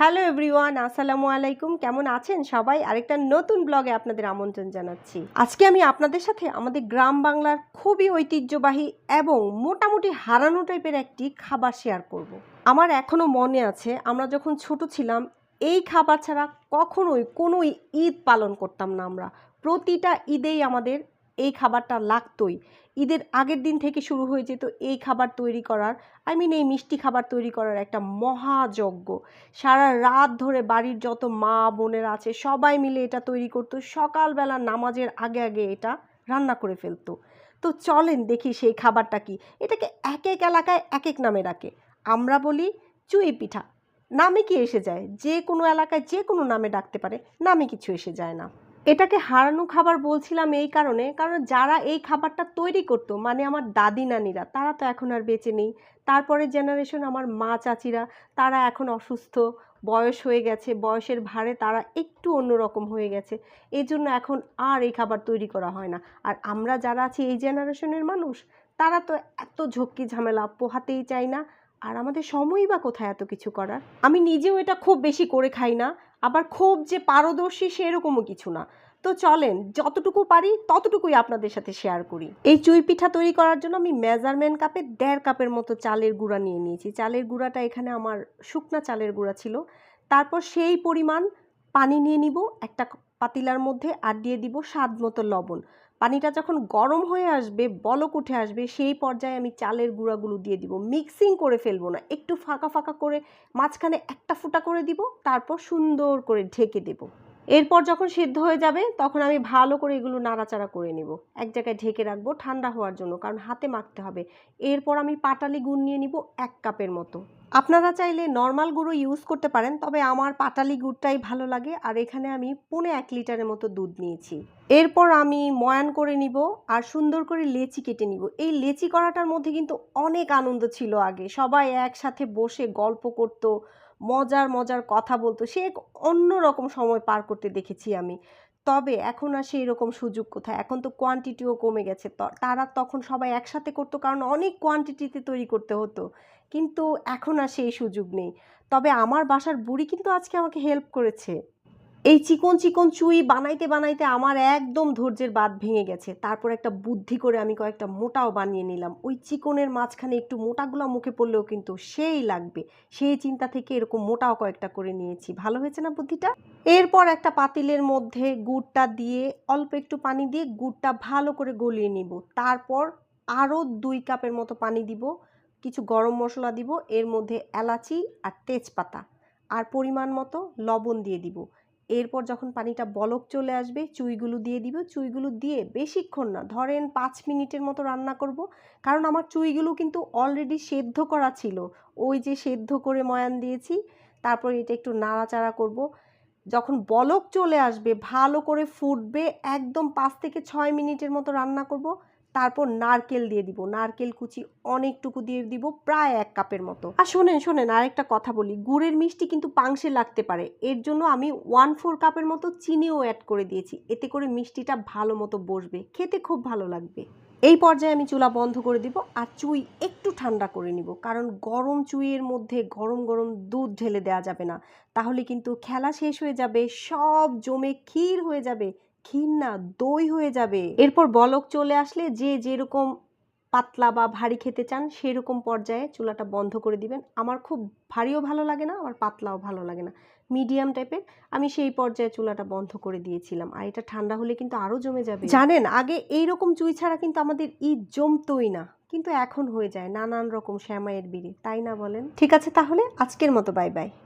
Hello everyone আসসালামু আলাইকুম। কেমন আছেন সবাই? আরেকটা নতুন ব্লগে আপনাদের আমন্ত্রণ জানাচ্ছি। আজকে আমি আপনাদের সাথে আমাদের গ্রাম বাংলার খুবই ঐতিহ্যবাহী এবং মোটামুটি হারানো টাইপের একটি খাবার শেয়ার করব। আমার এখনও মনে আছে, আমরা যখন ছোট ছিলাম, এই খাবার ছাড়া কখনোই কোনো ঈদ পালন করতাম না আমরা। প্রতিটা ঈদেই আমাদের এই খাবারটা লাগতোই। ঈদের আগের দিন থেকে শুরু হয়ে যেত এই খাবার তৈরি করার আই মিন এই মিষ্টি খাবার তৈরি করার একটা মহাযজ্ঞ। সারা রাত ধরে বাড়ির যত মা বোনেরা আছে, সবাই মিলে এটা তৈরি করতো। সকালবেলা নামাজের আগে আগে এটা রান্না করে ফেলতো। তো চলেন দেখি সেই খাবারটা কি। এটাকে এক এক এলাকায় এক এক নামে ডাকে। আমরা বলি চুই পিঠা। নামে কি এসে যায়? যে কোনো এলাকায় যে কোনো নামে ডাকতে পারে, নামে কিছু এসে যায় না। এটাকে হারানো খাবার বলছিলাম এই কারণে। কারণ যারা এই খাবারটা তৈরি করতো মানে আমার দাদি নানিরা, তারা তো এখন আর বেঁচে নেই। তারপরে জেনারেশন আমার মা চাচিরা, তারা এখন অসুস্থ, বয়স হয়ে গেছে, বয়সের ভারে তারা একটু অন্যরকম হয়ে গেছে। এই জন্য এখন আর এই খাবার তৈরি করা হয় না। আর আমরা যারা আছি এই জেনারেশনের মানুষ, তারা তো এত ঝক্কি ঝামেলা পোহাতেই চাই না। আর আমাদের সময়ই বা কোথায় এত কিছু করার? আমি নিজেও এটা খুব বেশি করে খাই না। আবার খুব যে পারদর্শী সেরকমও কিছু না। তো চলেন, যতটুকু পারি ততটুকুই আপনাদের সাথে শেয়ার করি। এই চুই পিঠা তৈরি করার জন্য আমি মেজারমেন্ট কাপে দেড় কাপের মতো চালের গুঁড়া নিয়ে নিয়েছি। চালের গুঁড়াটা এখানে আমার শুকনা চালের গুঁড়া ছিল। তারপর সেই পরিমাণ পানি নিয়ে নিব, একটা পাতিলার মধ্যে আর দিয়ে দিব স্বাদ মতো লবণ। পানিটা যখন গরম হয়ে আসবে, বলক উঠে আসবে, সেই পর্যায়ে আমি চালের গুঁড়াগুলো দিয়ে দিব। মিক্সিং করে ফেলব না, একটু ফাঁকা ফাঁকা করে মাঝখানে একটা ফুটা করে দিব, তারপর সুন্দর করে ঢেকে দেব। এরপর যখন সিদ্ধ হয়ে যাবে, তখন আমি ভালো করে এগুলো নাড়াচাড়া করে নিব। এক জায়গায় ঢেকে রাখব ঠান্ডা হওয়ার জন্য, কারণ হাতে মাখতে হবে। এরপর আমি পাটালি গুড় নিয়ে নিব এক কাপের মতো। আপনারা চাইলে নর্মাল গুঁড়ো ইউজ করতে পারেন, তবে আমার পাটালি গুড়টাই ভালো লাগে। আর এখানে আমি পৌনে এক লিটারের মতো দুধ নিয়েছি। এরপর আমি ময়ান করে নিব আর সুন্দর করে লেচি কেটে নিব। এই লেচি করাটার মধ্যে কিন্তু অনেক আনন্দ ছিল আগে। সবাই একসাথে বসে গল্প করতো মজার মজার কথা বলতো। সে এক অন্যরকম সময় পার করতে দেখেছি আমি। তবে এখন আর সেই রকম সুযোগ কোথায়? এখন তো কোয়ান্টিটিও কমে গেছে। তারা তখন সবাই একসাথে করতো কারণ অনেক কোয়ান্টিটিতে তৈরি করতে হতো। কিন্তু এখন আর সেই সুযোগ নেই। তবে আমার বাসার বুড়ি কিন্তু আজকে আমাকে হেল্প করেছে। এই চিকন চিকন চুই বানাইতে বানাইতে আমার একদম ধৈর্যের বাদ ভেঙে গেছে। তারপর একটা বুদ্ধি করে আমি কয়েকটা মোটাও বানিয়ে নিলাম। ওই চিকনের মাঝখানে একটু মোটাগুলো মুখে পড়লেও কিন্তু সেই লাগবে। সেই চিন্তা থেকে এরকম মোটাও কয়েকটা করে নিয়েছি। ভালো হয়েছে না বুদ্ধিটা? এরপর একটা পাতিলের মধ্যে গুড়টা দিয়ে অল্প একটু পানি দিয়ে গুড়টা ভালো করে গলিয়ে নিব। তারপর আরও দুই কাপের মতো পানি দিব। কিছু গরম মশলা দিব। এর মধ্যে এলাচি আর তেজপাতা। আর পরিমাণ মতো লবণ দিয়ে দিব। এরপর যখন পানিটা বলক চলে আসবে, চুইগুলো দিয়ে দিব। চুইগুলো দিয়ে বেশিক্ষণ না, ধরেন পাঁচ মিনিটের মতো রান্না করব। কারণ আমার চুইগুলো কিন্তু অলরেডি সেদ্ধ করা ছিল। ওই যে সেদ্ধ করে ময়ান দিয়েছি, তারপর এটা একটু নাড়াচাড়া করব। যখন বলক চলে আসবে, ভালো করে ফুটবে, একদম পাঁচ থেকে ছয় মিনিটের মতো রান্না করব। তারপর নারকেল দিয়ে দিব। নারকেল কুচি অনেকটুকু দিয়ে দিব প্রায় এক কাপের মতো। আর শোনেন শোনেন, আরেকটা কথা বলি। গুড়ের মিষ্টি কিন্তু পাংশে লাগতে পারে। এর জন্য আমি ওয়ান ফোর কাপের মতো চিনিও অ্যাড করে দিয়েছি। এতে করে মিষ্টিটা ভালো মতো বসবে। খেতে খুব ভালো লাগবে। এই পর্যায়ে আমি চুলা বন্ধ করে দিব আর চুই একটু ঠান্ডা করে নিব। কারণ গরম চুইয়ের মধ্যে গরম গরম দুধ ঢেলে দেওয়া যাবে না। তাহলে কিন্তু খেলা শেষ হয়ে যাবে, সব জমে ক্ষীর হয়ে যাবে। ক্ষীর না দই হয়ে যাবে। এরপর বলক চলে আসলে যে যেরকম পাতলা বা ভারী খেতে চান, সেরকম পর্যায়ে চুলাটা বন্ধ করে দিবেন। আমার খুব ভারীও ভালো লাগে না আবার পাতলাও ভালো লাগে না। মিডিয়াম টাইপের, আমি সেই পর্যায়ে চুলাটা বন্ধ করে দিয়েছিলাম। আর এটা ঠান্ডা হলে কিন্তু আরও জমে যাবে। জানেন, আগে এইরকম চুই ছাড়া কিন্তু আমাদের ঈদ জমতোই না। কিন্তু এখন হয়ে যায় নানান রকম শ্যামাইয়ের বিড়ি, তাই না বলেন? ঠিক আছে তাহলে, আজকের মতো বাই বাই।